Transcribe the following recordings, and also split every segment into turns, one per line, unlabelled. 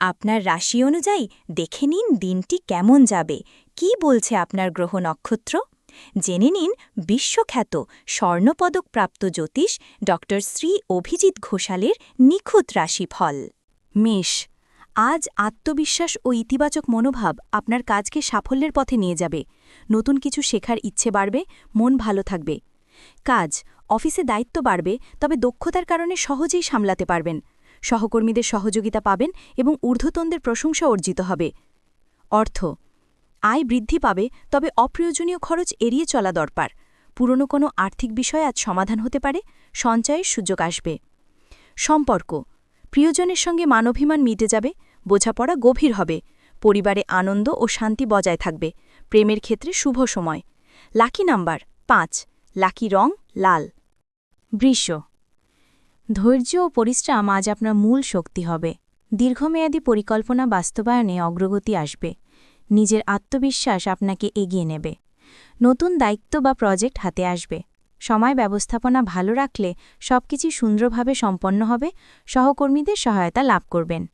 আপনার রাশি অনুযায়ী দেখে নিন দিনটি কেমন যাবে। কি বলছে আপনার গ্রহ নক্ষত্র? জেনে নিন বিশ্বখ্যাত স্বর্ণপদকপ্রাপ্ত জ্যোতিষ ড শ্রী অভিজিৎ ঘোষালের নিখুঁত রাশিফল। মেষ, আজ আত্মবিশ্বাস ও ইতিবাচক মনোভাব আপনার কাজকে সাফল্যের পথে নিয়ে যাবে। নতুন কিছু শেখার ইচ্ছে বাড়বে, মন ভালো থাকবে। কাজ, অফিসে দায়িত্ব বাড়বে, তবে দক্ষতার কারণে সহজেই সামলাতে পারবেন। সহকর্মীদের সহযোগিতা পাবেন এবং ঊর্ধ্বতনদের প্রশংসা অর্জিত হবে। অর্থ, আয় বৃদ্ধি পাবে, তবে অপ্রয়োজনীয় খরচ এড়িয়ে চলা দরকার। পুরনো কোনো আর্থিক বিষয় আজ সমাধান হতে পারে, সঞ্চয়ের সুযোগ আসবে। সম্পর্ক, প্রিয়জনের সঙ্গে মানভিমান মিটে যাবে, বোঝাপড়া গভীর হবে, পরিবারে আনন্দ ও শান্তি বজায় থাকবে, প্রেমের ক্ষেত্রে শুভ সময়। লাকি নাম্বার, পাঁচ, লাকি রং, লাল। বৃষ ধৈর্য ও পরিশ্রম আজ আপনার মূল শক্তি হবে। দীর্ঘমেয়াদী পরিকল্পনা বাস্তবায়নে অগ্রগতি আসবে। নিজের আত্মবিশ্বাস আপনাকে এগিয়ে নেবে। নতুন দায়িত্ব বা প্রজেক্ট হাতে আসবে। সময় ব্যবস্থাপনা ভালো রাখলে সবকিছু সুন্দরভাবে সম্পন্ন হবে, সহকর্মীদের সহায়তা লাভ করবেন।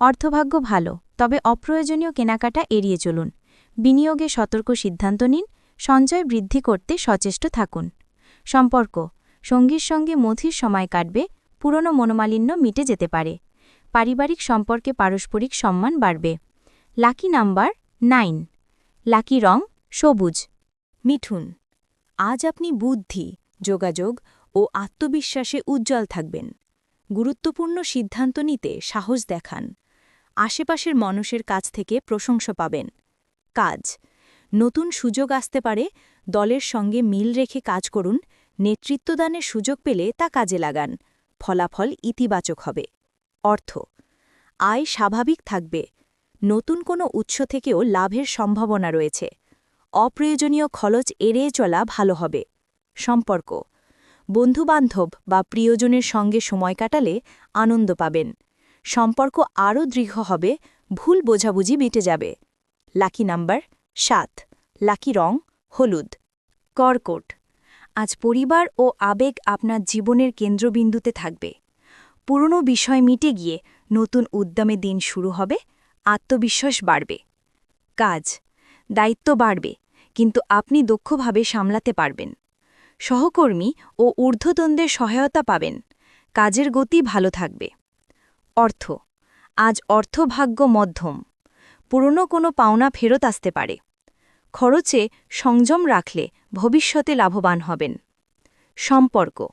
অর্থভাগ্য ভালো, তবে অপ্রয়োজনীয় কেনাকাটা এড়িয়ে চলুন। বিনিয়োগে সতর্ক সিদ্ধান্ত নিন, সঞ্চয় বৃদ্ধি করতে সচেষ্ট থাকুন। সম্পর্ক সঙ্গীর সঙ্গে মধির সময় কাটবে, পুরনো মনোমালিন্য মিটে যেতে পারে। পারিবারিক সম্পর্কে পারস্পরিক সম্মান বাড়বে। Lucky number nine. লাকি রং সবুজ। মিঠুন। আজ আপনি বুদ্ধি, যোগাযোগ ও আত্মবিশ্বাসে উজ্জ্বল থাকবেন। গুরুত্বপূর্ণ সিদ্ধান্ত নিতে সাহস দেখান। আশেপাশের মানুষের কাছ থেকে প্রশংসা পাবেন। কাজ। নতুন সুযোগ আসতে পারে, দলের সঙ্গে মিল রেখে কাজ করুন নেতৃত্বদানের সুযোগ পেলে তা কাজে লাগান। ফলাফল ইতিবাচক হবে। অর্থ, আয় স্বাভাবিক থাকবে। নতুন কোনো উৎস থেকেও লাভের সম্ভাবনা রয়েছে। অপ্রয়োজনীয় খরচ এড়িয়ে চলা ভালো হবে। সম্পর্ক, বন্ধুবান্ধব বা প্রিয়জনের সঙ্গে সময় কাটালে আনন্দ পাবেন। সম্পর্ক আরও দৃঢ় হবে, ভুল বোঝাবুঝি মিটে যাবে। লাকি নাম্বার সাত, লাকি রং, হলুদ। কর্কট আজ পরিবার ও আবেগ আপনার জীবনের কেন্দ্রবিন্দুতে থাকবে। পুরনো বিষয় মিটে গিয়ে নতুন উদ্যমে দিন শুরু হবে, আত্মবিশ্বাস বাড়বে। কাজ, দায়িত্ব বাড়বে, কিন্তু আপনি দক্ষভাবে সামলাতে পারবেন। সহকর্মী ও ঊর্ধ্বতনদের সহায়তা পাবেন, কাজের গতি ভালো থাকবে। অর্থ, আজ অর্থভাগ্য মধ্যম, পুরনো কোনো পাওনা ফেরত আসতে পারে। খরচে সংযম রাখলে ভবিষ্যতে লাভবান হবেন। সম্পর্ক,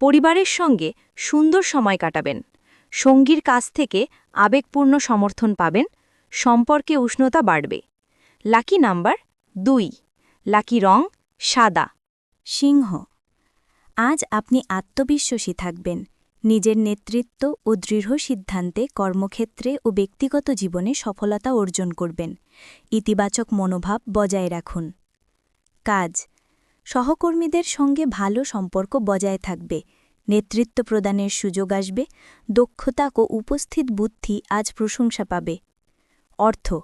পরিবারের সঙ্গে সুন্দর সময় কাটাবেন। সঙ্গীর কাছ থেকে আবেগপূর্ণ সমর্থন পাবেন। সম্পর্কে উষ্ণতা বাড়বে। লাকি নাম্বার দুই। লাকি রং সাদা। সিংহ, আজ আপনি আত্মবিশ্বাসী থাকবেন। নিজের নেতৃত্ব ও দৃঢ় সিদ্ধান্তে কর্মক্ষেত্রে ও ব্যক্তিগত জীবনে সফলতা অর্জন করবেন। ইতিবাচক মনোভাব বজায় রাখুন। কাজ। সহকর্মীদের সঙ্গে ভালো সম্পর্ক বজায় থাকবে। নেতৃত্ব প্রদানের সুযোগ আসবে। দক্ষতা ও উপস্থিত বুদ্ধি আজ প্রশংসা পাবে। অর্থ।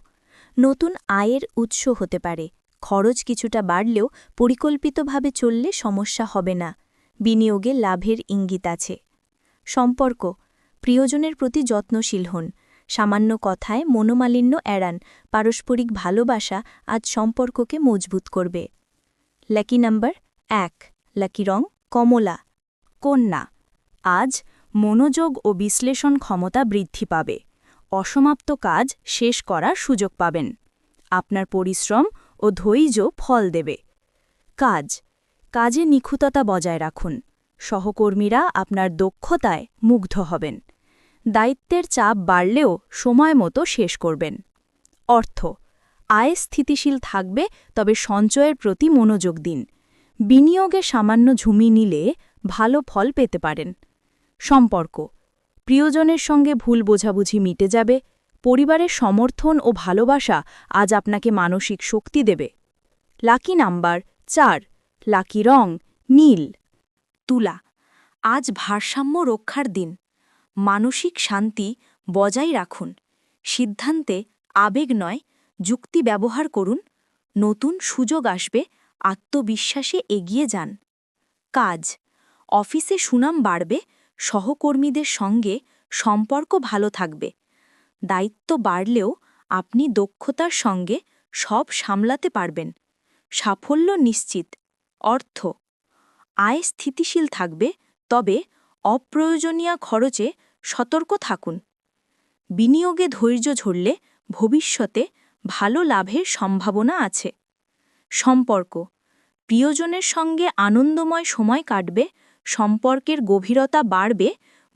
নতুন আয়ের উৎস হতে পারে। খরচ কিছুটা বাড়লেও পরিকল্পিতভাবে চললে সমস্যা হবে না। বিনিয়োগে লাভের ইঙ্গিত আছে। সম্পর্ক। প্রিয়জনের প্রতি যত্নশীল হন। সামান্য কথায় মনোমালিন্য এড়ান। পারস্পরিক ভালোবাসা আজ সম্পর্ককে মজবুত করবে। লাকি নাম্বার এক। লাকি রং কমলা। কন্যা। আজ মনোযোগ ও বিশ্লেষণ ক্ষমতা বৃদ্ধি পাবে। অসমাপ্ত কাজ শেষ করার সুযোগ পাবেন। আপনার পরিশ্রম ও ধৈর্য ফল দেবে। কাজ। কাজে নিখুঁততা বজায় রাখুন। সহকর্মীরা আপনার দক্ষতায় মুগ্ধ হবেন। দায়িত্বের চাপ বাড়লেও সময় মতো শেষ করবেন। অর্থ, আয় স্থিতিশীল থাকবে, তবে সঞ্চয়ের প্রতি মনোযোগ দিন। বিনিয়োগে সামান্য ঝুমি নিলে ভালো ফল পেতে পারেন। সম্পর্ক, প্রিয়জনের সঙ্গে ভুল বোঝাবুঝি মিটে যাবে। পরিবারের সমর্থন ও ভালোবাসা আজ আপনাকে মানসিক শক্তি দেবে। লাকি নাম্বার চার, লাকি রং, নীল। তুলা। আজ ভারসাম্য রক্ষার দিন। মানসিক শান্তি বজায় রাখুন। সিদ্ধান্তে আবেগ নয়, যুক্তি ব্যবহার করুন। নতুন সুযোগ আসবে, আত্মবিশ্বাসে এগিয়ে যান। কাজ। অফিসে সুনাম বাড়বে, সহকর্মীদের সঙ্গে সম্পর্ক ভালো থাকবে। দায়িত্ব বাড়লেও আপনি দক্ষতার সঙ্গে সব সামলাতে পারবেন। সাফল্য নিশ্চিত। অর্থ। আয় স্থিতিশীল থাকবে, তবে অপ্রয়োজনীয় খরচে সতর্ক থাকুন। বিনিয়োগে ধৈর্য ঝরলে ভবিষ্যতে ভালো লাভের সম্ভাবনা আছে। সম্পর্ক প্রিয়জনের সঙ্গে আনন্দময় সময় কাটবে, সম্পর্কের গভীরতা বাড়বে,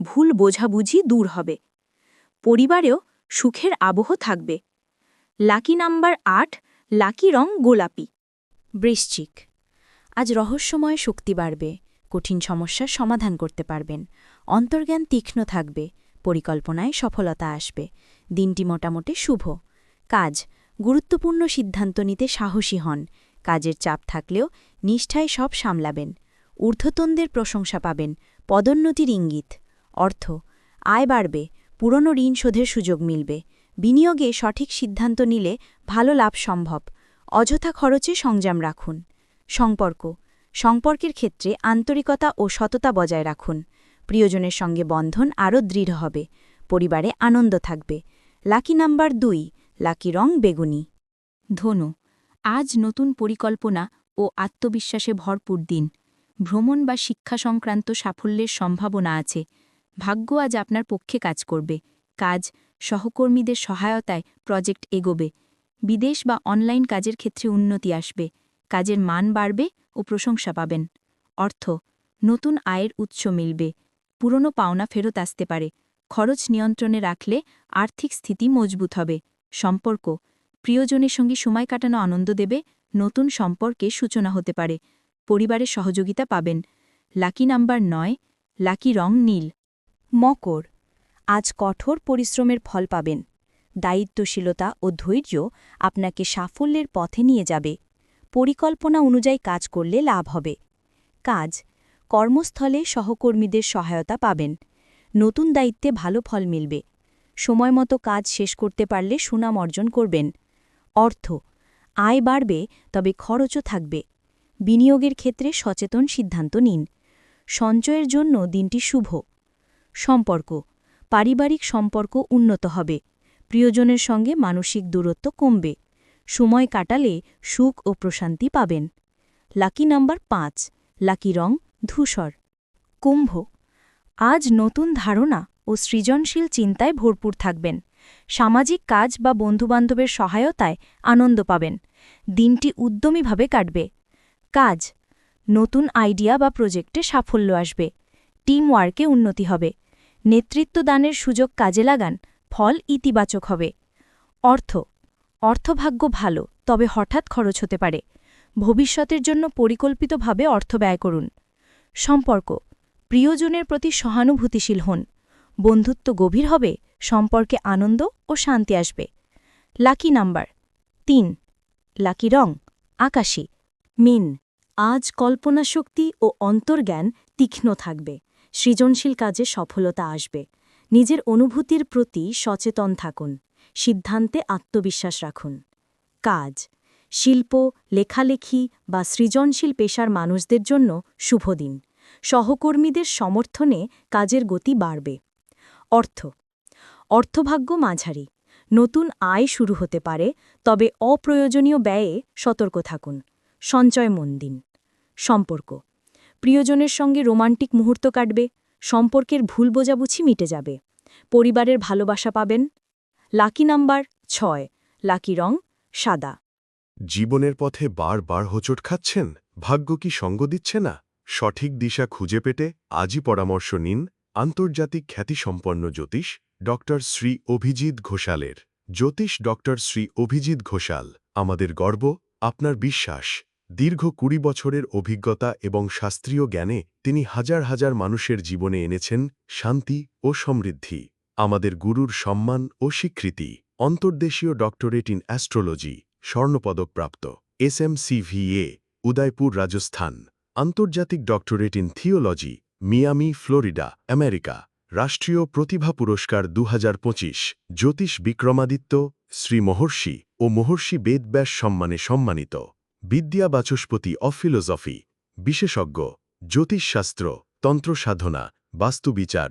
ভুল বোঝাবুঝি দূর হবে। পরিবারেও সুখের আবহ থাকবে। লাকি নাম্বার আট, লাকি রং গোলাপি। বৃশ্চিক আজ রহস্যময় শক্তি বাড়বে, কঠিন সমস্যার সমাধান করতে পারবেন। অন্তর্জ্ঞান তীক্ষ্ণ থাকবে, পরিকল্পনায় সফলতা আসবে। দিনটি মোটামুটি শুভ। কাজ, গুরুত্বপূর্ণ সিদ্ধান্ত নিতে সাহসী হন। কাজের চাপ থাকলেও নিষ্ঠায় সব সামলাবেন। ঊর্ধ্বতনদের প্রশংসা পাবেন। পদোন্নতির ইঙ্গিত। অর্থ, আয় বাড়বে, পুরনো ঋণ শোধের সুযোগ মিলবে। বিনিয়োগে সঠিক সিদ্ধান্ত নিলে ভালো লাভ সম্ভব। অযথা খরচে সংযম রাখুন। সম্পর্ক। সম্পর্কের ক্ষেত্রে আন্তরিকতা ও সততা বজায় রাখুন। প্রিয়জনের সঙ্গে বন্ধন আরও দৃঢ় হবে। পরিবারে আনন্দ থাকবে। লাকি নাম্বার দুই, লাকি রং বেগুনি। ধনু, আজ নতুন পরিকল্পনা ও আত্মবিশ্বাসে ভরপুর দিন। ভ্রমণ বা শিক্ষা সংক্রান্ত সাফল্যের সম্ভাবনা আছে। ভাগ্য আজ আপনার পক্ষে কাজ করবে। কাজ, সহকর্মীদের সহায়তায় প্রজেক্ট এগোবে। বিদেশ বা অনলাইন কাজের ক্ষেত্রে উন্নতি আসবে। কাজের মান বাড়বে ও প্রশংসা পাবেন। অর্থ, নতুন আয়ের উৎস মিলবে। পুরনো পাওনা ফেরত আসতে পারে। খরচ নিয়ন্ত্রণে রাখলে আর্থিক স্থিতি মজবুত হবে। সম্পর্ক, প্রিয়জনের সঙ্গে সময় কাটানো আনন্দ দেবে, নতুন সম্পর্কে সূচনা হতে পারে। পরিবারের সহযোগিতা পাবেন। লাকি নাম্বার নয়, লাকি রং নীল। মকর, আজ কঠোর পরিশ্রমের ফল পাবেন। দায়িত্বশীলতা ও ধৈর্য আপনাকে সাফল্যের পথে নিয়ে যাবে। পরিকল্পনা অনুযায়ী কাজ করলে লাভ হবে। কাজ, কর্মস্থলে সহকর্মীদের সহায়তা পাবেন। নতুন দায়িত্বে ভালো ফল মিলবে। সময়মতো কাজ শেষ করতে পারলে সুনাম অর্জন করবেন। অর্থ, আয় বাড়বে, তবে খরচও থাকবে। বিনিয়োগের ক্ষেত্রে সচেতন সিদ্ধান্ত নিন। সঞ্চয়ের জন্য দিনটি শুভ। সম্পর্ক, পারিবারিক সম্পর্ক উন্নত হবে। প্রিয়জনের সঙ্গে মানসিক দূরত্ব কমবে। সময় কাটালে সুখ ও প্রশান্তি পাবেন। লাকি নাম্বার পাঁচ, লাকি রং, ধূসর। কুম্ভ, আজ নতুন ধারণা ও সৃজনশীল চিন্তায় ভরপুর থাকবেন। সামাজিক কাজ বা বন্ধুবান্ধবের সহায়তায় আনন্দ পাবেন। দিনটি উদ্যমীভাবে কাটবে। কাজ, নতুন আইডিয়া বা প্রজেক্টে সাফল্য আসবে। টিম ওয়ার্কে উন্নতি হবে। নেতৃত্বদানের সুযোগ কাজে লাগান, ফল ইতিবাচক হবে। অর্থ অর্থভাগ্য ভালো, তবে হঠাৎ খরচ হতে পারে। ভবিষ্যতের জন্য পরিকল্পিতভাবে অর্থ ব্যয় করুন। সম্পর্ক, প্রিয়জনের প্রতি সহানুভূতিশীল হন। বন্ধুত্ব গভীর হবে, সম্পর্কে আনন্দ ও শান্তি আসবে। লাকি নাম্বার, তিন। লাকি রং, আকাশী। মিন, আজ কল্পনাশক্তি ও অন্তর্জ্ঞান তীক্ষ্ণ থাকবে। সৃজনশীল কাজে সফলতা আসবে। নিজের অনুভূতির প্রতি সচেতন থাকুন। সিদ্ধান্তে আত্মবিশ্বাস রাখুন। কাজ, শিল্প, লেখালেখি বা সৃজনশীল পেশার মানুষদের জন্য শুভ দিন। সহকর্মীদের সমর্থনে কাজের গতি বাড়বে। অর্থ, অর্থভাগ্য মাঝারি। নতুন আয় শুরু হতে পারে, তবে অপ্রয়োজনীয় ব্যয়ে সতর্ক থাকুন। সঞ্চয় মন দিন। সম্পর্ক, প্রিয়জনের সঙ্গে রোমান্টিক মুহূর্ত কাটবে। সম্পর্কের ভুল বোঝাবুঝি মিটে যাবে। পরিবারের ভালোবাসা পাবেন। লাকি নাম্বার ছয়, লাকি রং সাদা।
জীবনের পথে বারবার হোঁচট খাচ্ছেন, ভাগ্য কি সঙ্গ দিচ্ছে না? সঠিক দিশা খুঁজে পেতে আজই পরামর্শ নিন আন্তর্জাতিক খ্যাতিসম্পন্ন জ্যোতিষ ড শ্রী অভিজিৎ ঘোষালের। জ্যোতিষ ড শ্রী অভিজিৎ ঘোষাল, আমাদের গর্ব, আপনার বিশ্বাস। দীর্ঘ কুড়ি বছরের অভিজ্ঞতা এবং শাস্ত্রীয় জ্ঞানে তিনি হাজার হাজার মানুষের জীবনে এনেছেন শান্তি ও সমৃদ্ধি। আমাদের গুরুর সম্মান ও স্বীকৃতি, অন্তর্দেশীয় ডক্টরেট ইন অ্যাস্ট্রোলজি, স্বর্ণপদকপ্রাপ্ত, এস এসএমসিভিএ উদয়পুর রাজস্থান, আন্তর্জাতিক doctorate in theology, Miami, Florida, America, রাষ্ট্রীয় প্রতিভা পুরস্কার দু জ্যোতিষ বিক্রমাদিত্য, শ্রী মহর্ষি ও মহর্ষি বেদব্যাস সম্মানে সম্মানিত, বিদ্যা বাচস্পতি অফ ফিলোজফি বিশেষজ্ঞ, জ্যোতিষশাস্ত্র, তন্ত্রসাধনা, বাস্তুবিচার